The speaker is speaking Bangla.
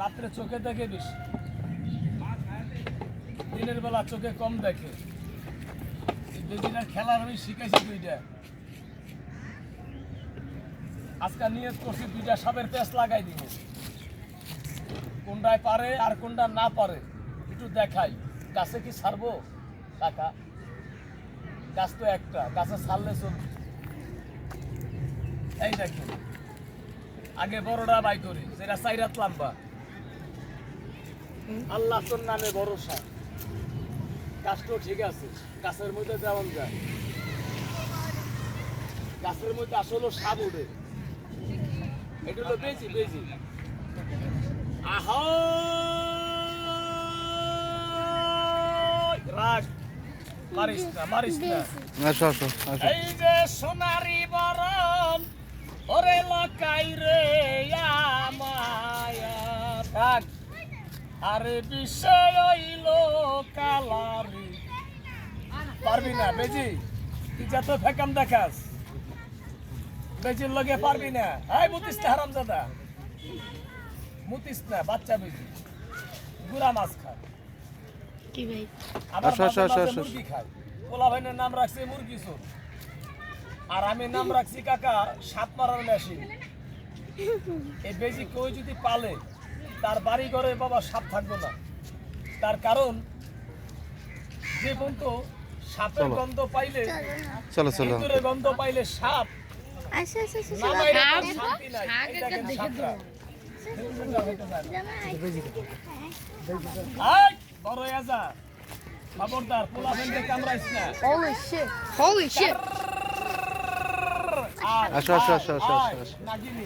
রাত্রে চোখে দেখে বেশি। দিনের বেলা চোখে কম দেখে। বেজিনার খেলার আমি শিখেছি দুইটা। আজকে নিয়ত করছি দুইটা সাপের পেঁচ লাগাই দিব। কোনটায় পারে আর কোনটা না পারে, একটু দেখাই। গাছে কি ছাড়বো? টাকা। গাছ তো একটা, গাছে ছাড়লে চলবে। এই দেখেন। আগে বড়টা বাই করি, যেটা চাইরাত লাম্বা। আল্লাহ তোর নামে ভরসা। গাছটাও ঠিক আছে গাছের মধ্যে যেমন যায়। গাছের মধ্যে আসলে সাপ উঠে এটা হলো বেজি বেজি। আহ! রাগ মারিস না মারিস না। আসো আসো আসো। এই যে সোনারি বরণ আরে বিষয় হইল কালারি। পারবি না বেজি? তুই যত ফেকাম দেখাস। বেজির লগে পারবি না। এই মুতিস না হারাম দাদা মুতিস না বাচ্চা বেজি। গুড়া মাছ খায়। কি ভাই? আবার। মুরগি খায়। পোলা ভাইনের নাম রাখছে মুরগি চোর। আর আমি নাম রাখছি কাকা সাত মারার মেশিন। এই বেজি কেউ যদি পালে? তার বাড়ি ঘরে বাবা সাপ থাকবে না। তার কারণ যে বন্ধু সাপের গন্ধ পাইলে চলো চলো। গন্ধ পাইলে সাপ আচ্ছা আচ্ছা আচ্ছা খবরদার পোলা ভাইকে কামড়াইস না। আসো, আসো, আসো, আসো, আসো। নাগিনী।